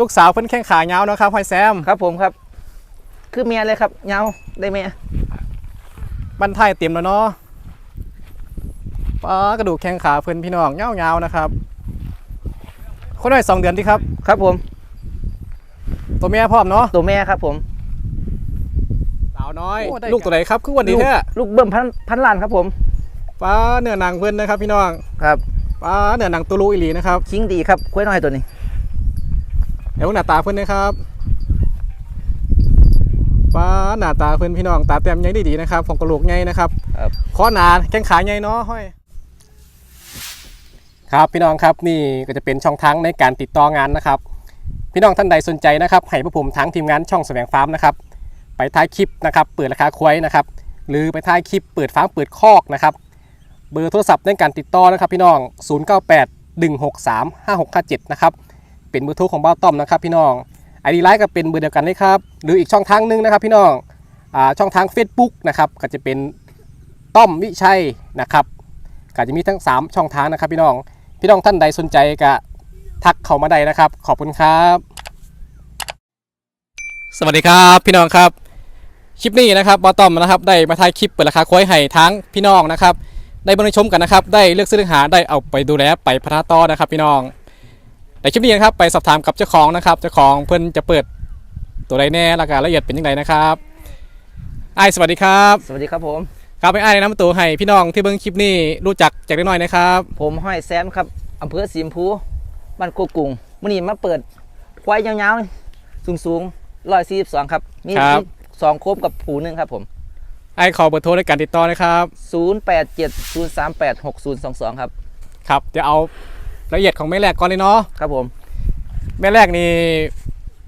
ลูกสาวเพิ่นแข้งขาเงาวเนาะครับห้อยแซมครับผมครับ คือเมียเลยครับเงาได้เมียบันท้ายเต็มแล้วเนาะป้ากระดูกแข้งขาเพิ่นพี่น้องเงาวเงาวๆนะครับคนน้อยสองเดือนที่ครับ ครับผม ตัวแม่พร้อมเนาะตัวแม่ครับผมสาวน้อย ลูกตัวไหนครับคือวันนี้แท้ลูกเบิ่มพันพันล้านครับผมป้าเนื้อหนังเพิ่นนะครับ พี่น้องครับป้าเนื้อหนังตุลูอีหลีนะครับคิงดีครับคุ้ยน้อยตัวนี้เดี๋ยวหน้าตาเพิ่นนะครับป้าหน้าตาเพิ่นพี่น้องตาเต็มใหญ่ดีๆนะครับของกระโหลกใหญ่นะครับครับข้อหนาแข้งขาใหญ่เนาะห้อย ครับพี่น้องครับนี่ก็จะเป็นช่องทางในการติดต่องานนะครับ พี่น้องท่านใดสนใจนะครับให้พวกผมทั้งทีมงานช่องแสวงฟาร์มนะครับไปท้ายคลิปนะครับ เปิดราคาควายนะครับ หรือไปท้ายคลิปเปิดฟาร์มเปิดคอกนะครับ เบอร์โทรศัพท์ในการติดต่อนะครับ พี่น้อง 098 163 5657 นะครับ เป็นเบอร์โทรของเบ้าต้อมนะครับพี่น้องไอดีไลน์ก็เป็นเบอร์เดียวกันเลยครับ หรืออีกช่องทางหนึงนะครับพี่น้องอ่าช่องทาง Facebook นะครับก็จะเป็นต้อมวิชัยนะครับก็จะมีทั้ง 3 ช่องทางนะครับพี่น้อง พี่น้องท่านใดสนใจก็ทักเข้ามาได้นะครับ ขอบคุณครับ สวัสดีครับพี่น้องครับ คลิปนี้นะครับบอตอมนะครับได้มาถ่ายคลิปเปิดราคาควายให้ทั้งพี่น้องนะครับได้บริชมกันนะครับ ได้เลือกซื้อเลือกหาได้เอาไปดูแลไปพัฒนาต่อนะครับ พี่น้อง ในคลิปนี้นะครับไปสอบถามกับเจ้าของนะครับเจ้าของเพื่อนจะเปิดตัวใดแน่ราคาละเอียดเป็นยังไงนะครับไอ้ายสวัสดีครับสวัสดีครับผม ครับไอ้ไอ้ายแนะนำตัวให้พี่น้องที่เบิ่งคลิปนี้รู้จักจากเล็กน้อยนะครับผมห้อยแซมครับอำเภอสีชมพูบ้านโคกรุงมื่อนี้มาเปิดควายยาวๆสูงสูงร้อยสี่สิบสองครับมีครับสองโคมกับผูหนึ่งครับผมไอ้ายขอเบอร์โทรในการติดต่อนะครับศูนย์แปดเจ็ดศูนย์สามแปดหกศูนย์สองสองครับครับเดี๋ยวเอาราย ละเอียดของแม่แรกก่อนเลยเนาะครับผม แม่แรกนี่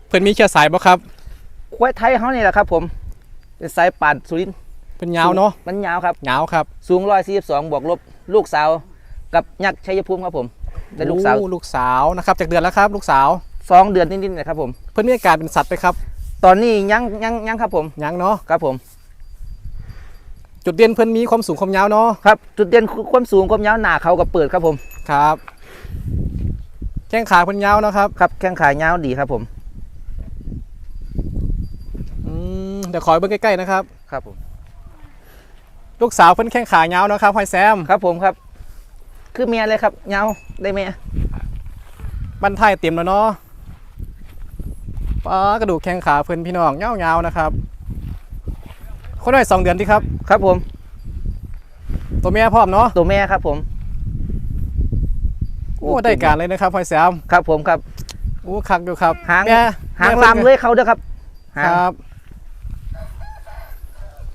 เพื่อนมีเชื้อสายบ่ครับควายไทยเขานี่แหละครับ ผม เป็นสายป่านสุรินทร์เป็นยาวเนาะมันยาวครับ ยาวครับสูงร้อยสี่สิบสองบวกลบลูกสาว กับยักษ์ชัยภูมิครับผมได้ลูกสาวโอ้ลูกสาวนะครับ จากเดือนแล้วครับ ลูกสาวสองเดือนนิดๆนะครับผม เพื่อนมีอาการเป็นสัตว์ไหมครับตอนนี้ยังยังยังครับผมยังเนาะครับผม จุดเด่นเพื่อนมีความสูงความยาวเนาะครับ จุดเด่นคือความสูงความยาวหนาเขากับเปิดครับผมครับ แข้งขาเพื่อนยาวเนาะครับ ครับแข้งขายาวดีครับผมอืมเดี๋ยวขอเบิ่งใกล้ๆนะครับ ครับผม ลูกสาวเพื่อนแข้งขายาวเนาะครับห้อยแซมครับผมครับ คือเมียเลยครับยาวได้เมียบันท้ายเต็มแล้วเนาะป้ากระดูกแข้งขาเพื่อนพี่น้องยาวๆนะครับ คนน้อยสองเดือนที่ครับ ครับผม ตัวแม่พร้อมเนาะตัวแม่ครับผม โอ้ได้การเลยนะครับห้อยแซมครับผมครับโอ้คักอยู่ครับหางแม่หางแม่ลามพิ่นเลยเขาเด้อครับคหางรับ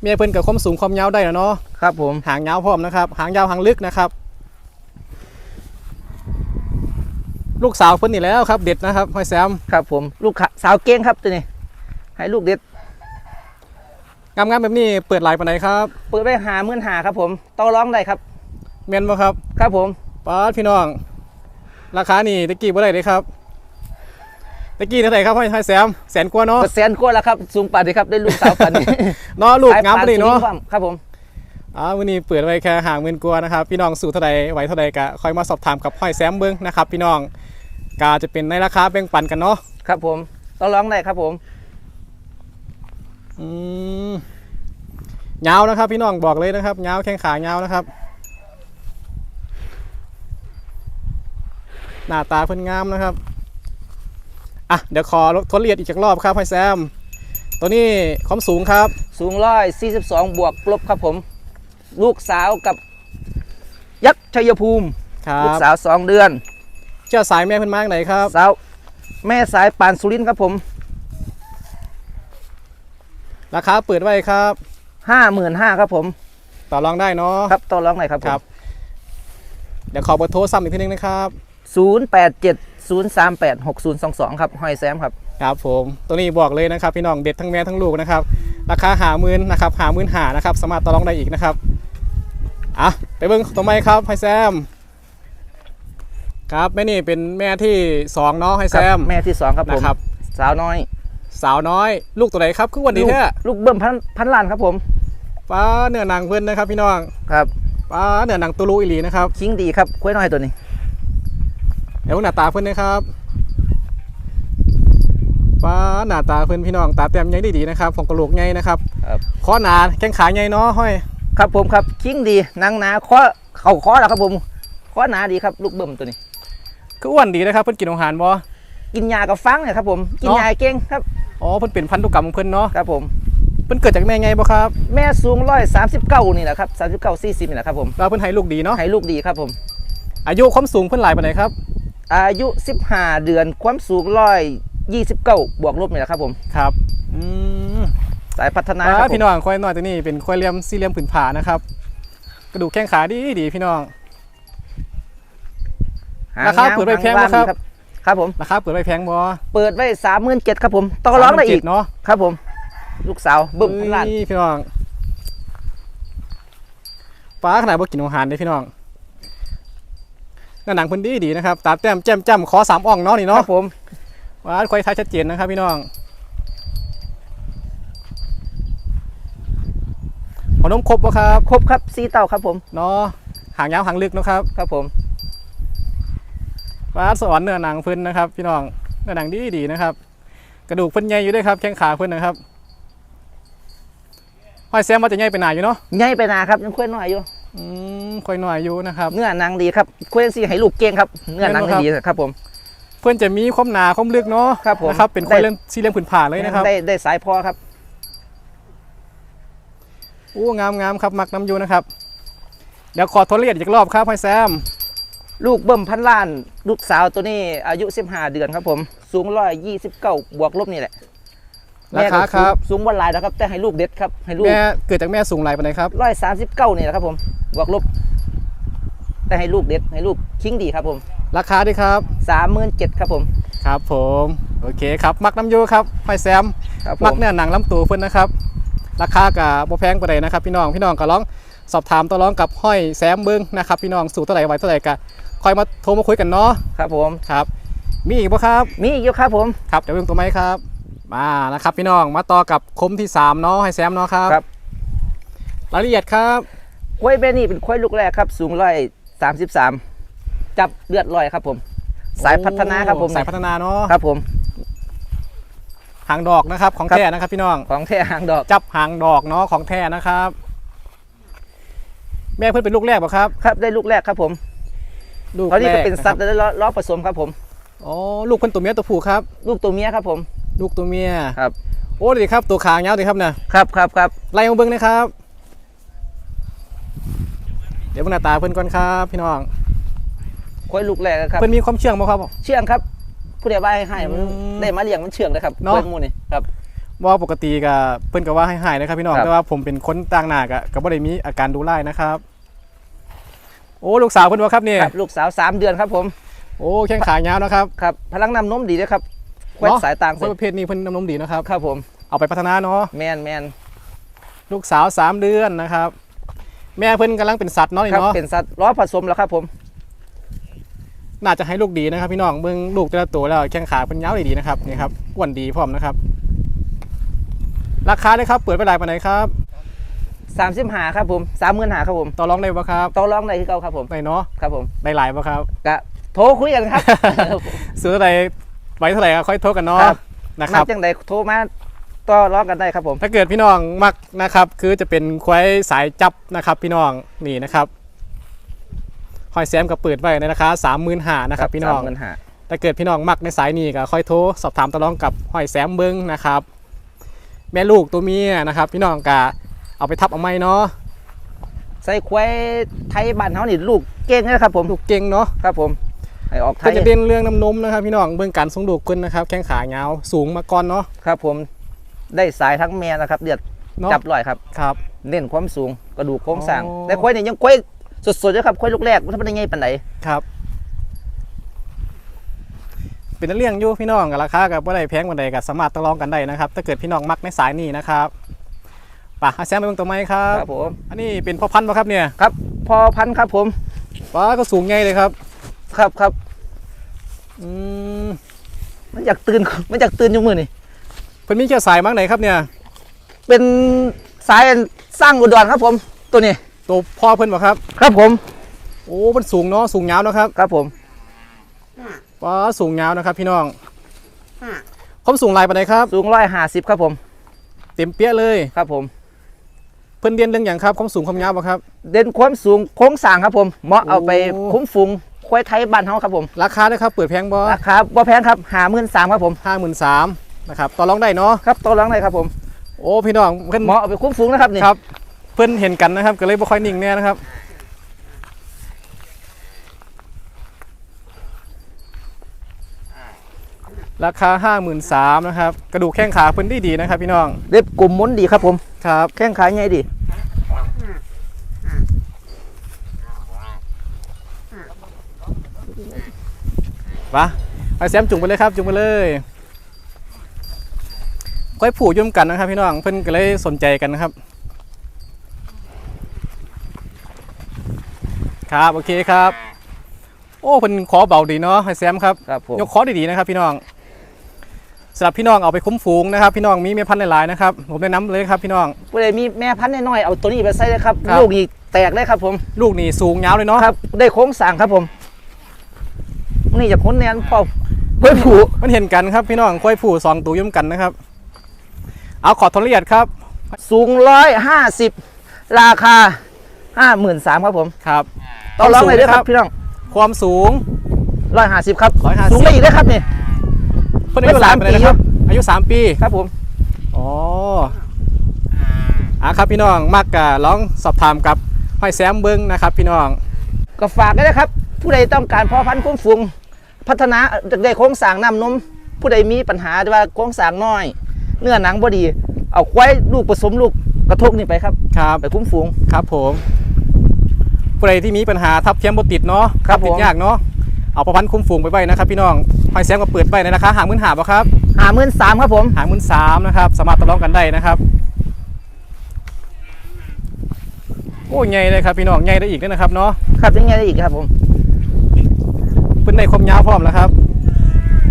เมียเพิ่นกับความสูงความยาวได้แล้วเนาะครับ ผมหางยาวพร้อมนะครับ หางยาวหางลึกนะครับ ลูกสาวเพิ่นนี่แล้วครับ เด็ดนะครับห้อยแซมครับ ผมลูกขาสาวเก้งครับตัวนี้ให้ลูกเด็ดงามๆแบบนี้เปิดหลายปานไหนครับ เปิดไปหาเมื่นหาครับ ผมต่อร้องได้ครับเมียนบ่ครับ ครับผมป้าดพี่น้อง ราคานี่ตะกี้บ่ได้เลยครับตะกี้เท่าไหร่ครับห้อยห้อยแซมแสนกว่าเนาะก็แสนกว่าแล้วครับสูงป่านนี้ครับได้ลูกสาวป่านนี้เนาะลูกงามปานนี้เนาะสยปสุริทร์ครับผมอ่าวันนี้เปิดไว้แค่ห่างหมื่นกว่านะครับพี่น้องสู่เท่าใดไหวเท่าใดก็ค่อยมาสอบถามกับห้อยแซมเบิ้งนะครับพี่น้องกาจะเป็นในราคาแบ่งปันกันเนาะครับผมต่อร้องได้ครับผมอืมยาวนะครับ พี่น้องบอกเลยนะครับยาวแข้งขายาวนะครับ หน้าตาเพิ่นงามนะครับอะเดี๋ยวขอทดละเอียดอีกจักรอบครับห้อยแซม ตัวนี้ความสูงครับสูงร้อยสี่สิบสองบวกลบครับผม ลูกสาวกับยักษ์ชัยภูมิ ครัลูกบสาวสองเดือน เจ้าสายแม่เพิ่นมาจากไหนครับ สาว แม่สายปานสุรินทร์ครับผมราคาเปิดไว้ครับห้าหมื่นห้าครับผม ต่อรองได้เนาะครับต่อร้องไหนอยครับผครัมบเดี๋ยวขอเบอร์โทรซ้ำอีกทีนึงนะครับ ศูนย์แปดเจ็ดศูนย์สามแปดหกศูนย์สองสองครับหอยแซมครับ ครับผมตัวนี้บอกเลยนะครับ พี่น้องเด็ดทั้งแม่ทั้งลูกนะครับ ราคาหาหมื่นนะครับหาหมื่นหานะครับ สามารถต่อรองได้อีกนะครับอะไปเบิ้งตัวไม้ครับไฮแซม ครับแม่นี่เป็นแม่ที่สองเนาะไฮแซมแม่ที่สองครับผมนะครับ สาวน้อย สาวน้อย ลูกตัวไหนครับคือวันนี้ลูกแท้ลูกเบิ้มพันพันล้านครับผมป้าเนื้อหนังเพิ่นนะครับ พี่น้องครับป้าเนื้อหนังตุลูอีหลีนะครับคิงดีครับคุ้ยน้อยตัวนี้ เดี๋ยวหน้าตาเพิ่นนะครับฟ้าหน้าตาเพื่อนพี่น้องตาแต้มใหญ่ดีๆนะครับของกระโหลกใหญ่นะครับครับข้อหนาแข้งขาใหญ่เนาะห้อยครับผมครับคิงดีหนังหนาข้อเข่าข้อแล้วครับผมข้อหนาดีครับลูกเบิ่มตัวนี้คืออ้วนดีนะครับเพิ่นกินอาหารบ่กินยากับฟังเนี่ยครับผมกินเนาะยาเก่งครับอ๋อเพิ่นเป็นพันธุกรรมของเพิ่นเนาะครับผมเพิ่นเกิดจากแม่ไงบ่ครับ แม่สูงร้อยสามสิบเก้านี่แหละครับสามสิบเก้าสี่สิบนี่แหละครับผมแล้วเพิ่นให้ลูกดีเนาะให้ลูกดีครับผม อายุความสูงเพิ่นหลายปานใดครับ อายุ 15 เดือนความสูงร้อยยี่สิบเก้าบวกลบนี่แหละครับผมครับอืมสายพัฒนาคอ่ารับผมพี่น้องควายน้อยตัวนี้เป็นควายเหลี่ยมสี่เหลี่ยมผืนผานะครับกระดูกแข้งขาดีดีพี่น้องหงราคายวเปิดไว้แพงหไหมว่ครับดีครับผมราคาเปิดไว้แพงบ่เปิดไว้สามหมื่นเจ็ดครับผมต่อร้องได้อีก37เนาะครับผม ลูกสาวบึ้มพันล้านเอ้ยพี่น้องฟ้าขนาดบ่กินอาหารเด้พี่น้อง หน้าหนังเพิ่นดีดีนะครับตาแต้มแจ่มจ้ำขอสามอ่องเนาะนี่คเนาะรับผมว้าควายไทยชัดเจนนะครับพี่น้องหัวนมครบบ่ครับครบครับซีเต่าครับผมเนาะหางยาวหางลึกเนาะครับครับผมฟ้าสอนเนื้อหนังเพิ่นนะครับ พี่น้องเนื้อหนังดีดีนะครับ กระดูกเพิ่นใหญ่อยู่ด้วยครับแข้งขาเพิ่นนะครับห้อยแซมว่าจะใหญ่ไปหนาอยู่เนาะ ใหญ่ไปหนาครับยังคุยน้อยอยู่ อืมค่อยหน่อยอยู่นะครับ เนื้อหนังดีครับคุยซีให้ลูกเก่งครับ เนื้อหนังแม่นบ่ครับดีครับผม เพื่อนจะมีความหนาความลึกเนาะครับผมนะครับเป็นได้ควายเล่นสี่เหลี่ยมผืนผ่าเลยนะครับ ได้ได้สายพอครับโอ้งามงามครับมักน้ำอยูนะครับ เดี๋ยวขอทดละเอียดอีกรอบครับห้อยแซม ลูกเบิ่มพันล้าน ลูกสาวตัวนี้อายุ 15 เดือนครับผม สูงร้อยยี่สิบเก้าบวกลบนี่แหละ ราคาครับสูงวันลายนะครับ แต่ให้ลูกเด็ดครับให้ลูกแม่เกิดจากแม่สูงไรปานใดครับร้อยสามสิบเก้านี่แหละครับผมบวกลบ แต่ให้ลูกเด็ดให้ลูกคิงดีครับผมราคาดีครับสามหมื่นเจ็ดครับผมครับผมโอเคครับมักน้ำอยูครับห้อยแซมครับผมักมเนื้อหนังลำตัวเพิ่นนะครับ ราคากับบ่แพงปานใดนะครับ พี่น้องพี่น้องก็ลองสอบถามต่อรองกับห้อยแซมเบิ้งนะครับพี่น้องสู่เท่าไหร่ไหวเท่าไหร่ก็คอยมาโทรมาคุยกันเนาะครับผมครับ มีอีกบ่ครับ มีอีกเยอะครับผมครับเดี๋ยวเบิ่งตัวไม้ครับ มานะครับพี่น้องมาต่อกับคมที่สามเนาะให้แซมเนาะครับครับ รายละเอียดครับควายเบนี่เป็นควายลูกแรกครับ สูงร้อยสามสิบสามจับเลือดลอยครับผม สายพัฒนาครับผมสายพัฒนาเนาะครับผม หางดอกนะครับของครับ แท้นะครับพี่น้อง ของแท้หางดอกจับหางดอกเนาะของแท้นะครับ แม่เพิ่นเป็นลูกแรกป่ะครับครับได้ลูกแรกครับผมลูกตอนนี้แรก็กเป็นสัตว์ะครับได้ล้อล้อผสมครับผม อ๋อลูกเพิ่นตัวเมียตัวผู้ครับ ลูกตัวเมียครับผม ลูกตัวเมียครับ โอ้ดีครับตัวขางยาวดีครับเนี่ยครับครับครับไล่มาเบิ้งนะครับ เดี๋ยวเบิ่งหน้าตาเพิ่นก่อนครับ พี่น้องควายลูกแรกครับเพิ่นมีความเชื่องบ่ครับ เชื่องครับ ผู้ใดว่าให้ให้มันอืมได้มาเลี้ยงมันเชื่องเลยครับเนาะควายหมูนี่ครับว่าปกติก็เพิ่นก็ว่าให้หายนะครับพี่น้องครับแต่ว่าผมเป็นคนต่างหน้าก็ก็บ่ได้มีอาการดูไล่นะครับ โอ้ลูกสาวเพิ่นว่าครับเนี่ยครับลูกสาวสามเดือนครับผม โอ้แข้งขายาวนะครับครับพลังนำนมดีด้วยครับ ควายเนาะสายต่างคเส้นนประเภทนี้เพิ่นน้ำนมดีนะครับครับผมเอาไปพัฒนาเนาะแมนแมนลูกสาวสามเดือนนะครับ แม่เพิ่นกำลังเป็นสัตว์เนาะนี่ครับเนาะเป็นสัตว์ล้อผสมแล้วครับผม น่าจะให้ลูกดีนะครับ พี่น้องเบิ่งลูกแต่ละตัวแล้วแข้งขาเพิ่นยาวดีๆนะครับนี่ครับอ้วนดีพร้อมนะครับ ราคาเลยครับเปิดไปหลายปานไหนครับสามสิบหาครับผมสามหมื่นหาครับผมต่อรองได้บ่ครับต่อรองได้ที่เก่าครับผมได้เนาะครับผมได้หลายบ่ครับกะโทรคุยกันครับซื้ออะไร ไว้เท่าไหร่ก็ค่อยโทรกันเนาะครับ นะคนัรับ บจังใดโทรมาต่อรองกันได้ครับผม ถ้าเกิดพี่น้องมักนะครับ คือจะเป็นควายสายจับนะครับ พี่น้องนี่นะครับหอยแซมก็เปิดไว้ในราคา35,000นะครับ พี่น้อง สามหมื่นหาถ้าเกิดพี่น้องมักในสายนี้ก็ค่อยโทรสอบถามตอรองกับหอยแซมเบิ้งนะครับ แม่ลูกตัวเมียนะครับ พี่น้องก็เอาไปทับเอาไหมเนาะใส่ควายไทยบ้านเฮานี่ลูกเก่งนะครับผมลูกเก่งเนาะครับผม ให้ออกไทเพื่ยอจะเด่นเรื่องน้ำนมนะครับพี่น้องเบื้องการทรงลูกเพิ่นนะครับ แข้งขายาวสูงมาก่อนเนาะครับ ผมได้สายทั้งแม่นะครับ เดือดเนาะจับลอยครับ ครับ เน้นความสูงกระดูกโครงสร้างอ๋อ แต่ควายนี่ยังควายสดๆเลยครับควายลูกแรกมันทำได้ไงปานไหนครับ เป็นเรื่องอยู่พี่น้องกับราคากับว่าได้แพงกว่าใดก็สามารถต่อรองกันได้นะครับ ถ้าเกิดพี่น้องมักในสายนี้นะครับป่ะอาแซมไปเบิ่งตัวไม้ครับ ครับผมอันนี้เป็นพ่อพันธุ์ป่ะครับเนี่ยครับพอพันธุ์ครับผมป้าก็สูงใหญ่เลยครับ ครับครับอืมมันอยากตื่นมันอยากตื่นอยู่มือนี่เพิ่นมีเกี่ยวสายมั้งไหนครับเนี่ย เป็นสายสร้างอุดรครับผม ตัวนี้ ตัวพ่อเพิ่นบ่ครับ ครับผม โอ้มันสูงเนาะสูงยาวเนาะครับครับผมป้าสูงยาวนะครับ พี่น้องความสูงลายปานใดครับ สูงร้อยห้าสิบครับผม เต็มเปี้ยเลย ครับผม เพิ่นเรียนเรื่องอย่างครับความสูงความยาวบ่ครับ เด่นความสูงโค้งสร้างครับผม เหมาะเอาไปโอ้คุ้มฟุง ควายไทยบ้านเฮาครับผม ราคาด้วยครับเปิดแพงบ่ราคาบ่แพงครับหาหมื่นสามครับผมห้าหมื่นสามนะครับต่อรองได้เนาะครับตัวร้องเลยครับผมโอ้พี่น้องเพิ่นเหมาะเอาไปคุ้มฟุงนะครับนี่ครับ เพิ่นเห็นกันนะครับก็เลยบ่ค่อยนิ่งแน่นะครับราคา 53,000นะครับ กระดูกแข้งขาเพิ่นดีดีๆนะครับ พี่น้องเล็บกลุ่มมุนดีครับผมครับแข้งขาใหญ่ดี ปะไปแซมจุงไปเลยครับ จุงไปเลยก้อยผูกย่มกันนะครับพี่น้องเพิ่นก็เลยสนใจกันนะครับ ครับโอเคครับ โอ้เพิ่นขอเบาดีเนาะให้แซมครับครับผมยกคอดีๆนะครับ พี่น้องสำหรับพี่น้องเอาไปคุ้มฝูงนะครับ พี่น้องมีแม่พันธุ์หลายๆนะครับผมแนะนำเลยครับพี่น้องผู้ใดมีแม่พันธุ์น้อยๆเอาตัวนี้ไปใส่เลยครับครับลูกอีกแตกเลยครับผม ลูกนี่สูงยาวเลยเนาะครับ ได้โค้งสร้างครับผม นี่จะพ้นแนนพ่อเพื่อนผูมันเห็นกันครับพี่น้องค่อยผูสองตัวย่มกันนะครับ เอาขอทละเอียดครับ สูงร้อยห้าสิบราคาห้าหมื่นสามครับผมครับต่อรองเลยเด้อคครัรับบพี่น้องความสูงร้อยห้าสิบครับ150สูงได้อีกได้อครับนี่เพิ่นอายุหลายไปเลยนะครับ อายุ3ปีครับผมอ๋ออะครับพี่น้องมากกะลองสอบถามกับห้อยแซมเบิ้งนะครับ พี่น้องก็ฝากด้วยนะครับ ผู้ใดต้องการพ่อพันธุ์คุ้มฟุง พัฒนาได้โค้งสร้างน้ำนม ผู้ใดมีปัญหาว่าโค้งสร้างน้อย เนื้อหนังบ่ดี เอาควายลูกผสมลูกกระทกนี่ไปครับครับไปคุ้มฟุงครับผมผู้ใดที่มีปัญหาทับเทียมบติดเนาะครับติดผมยากเนาะเอาประพันธ์คุ้มฝูงไปไว้นะครับพี่น้องห้อยแซมก็เปิดไปในราคาหามื่นหาบ่ครับหาหมื่นสามครับผมหามื่นสามนะครับสามารถต่อรองกันได้นะครับโอ้ยใหญ่เลยครับพี่น้องใหญ่ได้อีกด้วยนะครับเนาะครับยังไงได้อีกครับผม เพิ่นในความยาวพร้อมแล้วครับ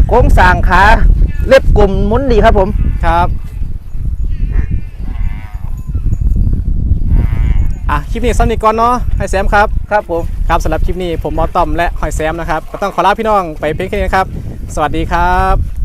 โค้งสร้างขาเล็บกลมหมุนดีครับผมครับอะคลิปนี้สั้นนี้ก่อนเนาะห้อยแซมครับครับผมครับสำหรับคลิปนี้ผมหมอต้อมและหอยแซมนะครับก็ต้องขอลาพี่น้องไปเพียงแค่นี้นะครับ สวัสดีครับ